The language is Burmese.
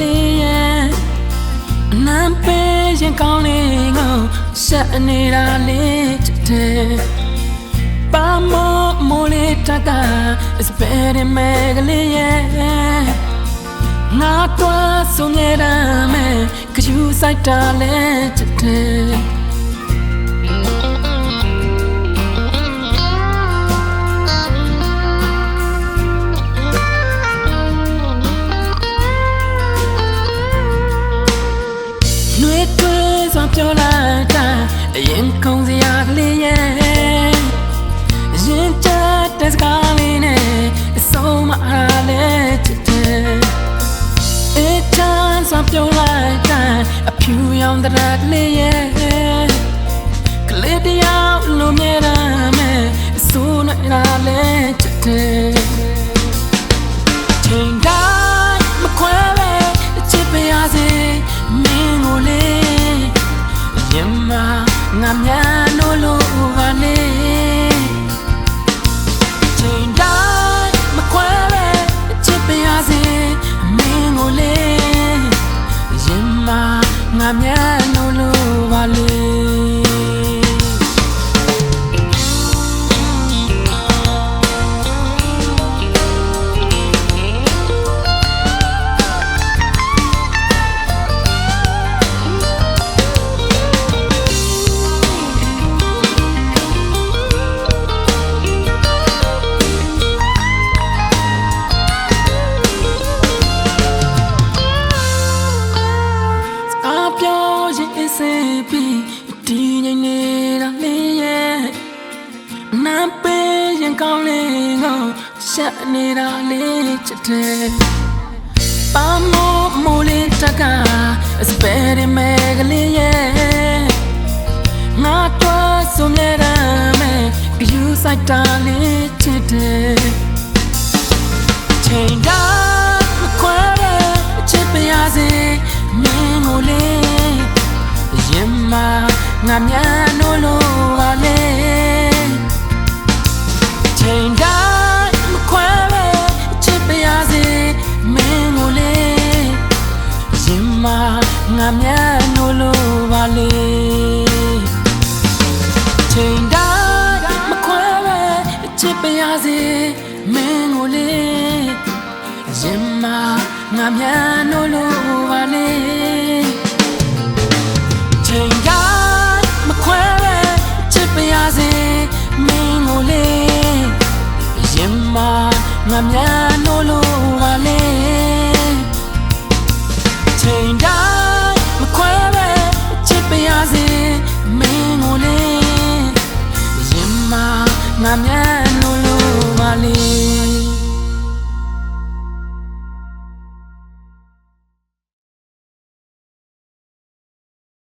လေးရဲ့အနမ်းပေးရင်ကောင်းလေးကိုဆက်နေတာလေးတဲ့ပါမောမိုးလေးတက espere me galie ငါတော့ဆုံးရမ်းမယ်ကယူဆိုင်တာလဲတဲ့ အရင်ကုန်းစရာကလေးရဲ့ရင်ချတဲ့စကားလေးနဲ့အဆုံးမအားလဲတဲ့အေးချမ်းစွာပြောလိုက်တာအဖြူရောင်တဲ့ကလေးရဲ့ကလေးတယောက်လိုမြဲတမ်းမဲ့အဆိုးနဲ့အားလဲတဲ့ချိ ငါများလို့လို့ပါလေချိန်တိုင်းမခွဲပဲချစ်ပါရစေမင်းကိုလေရင်မငါများလို့လို့ပါလေ နာပေးရင်ကောင်းလေးကိုရှက်နေတာလေးချစ်တယ်ပါမိုးမိုးလေးတက is better မဲကလေးရဲ့ငါတော့ဆုံးနေတာမဲယူဆိုင်တာလေးချစ်တယ်ချိန်တိုင်းမခွဲပဲချစ်ပါရစေမင်းကိုလေရင်မငါများလို့လို့ပါလေ ငါမြန်းလို့လို့ပါလေချိန်တိုင်းမခွဲပဲအချစ်ပရစေမင်းကိုလေရင်မငါမြန်းလို့လို့ပါလေချိန်တိုင်းမခွဲပဲအချစ်ပရစေမင်းကိုလေရင်မငါမြန်းလို့လို့ပါလေချိန်တိုင်း ငါမြန်လို့လို့ပါလေ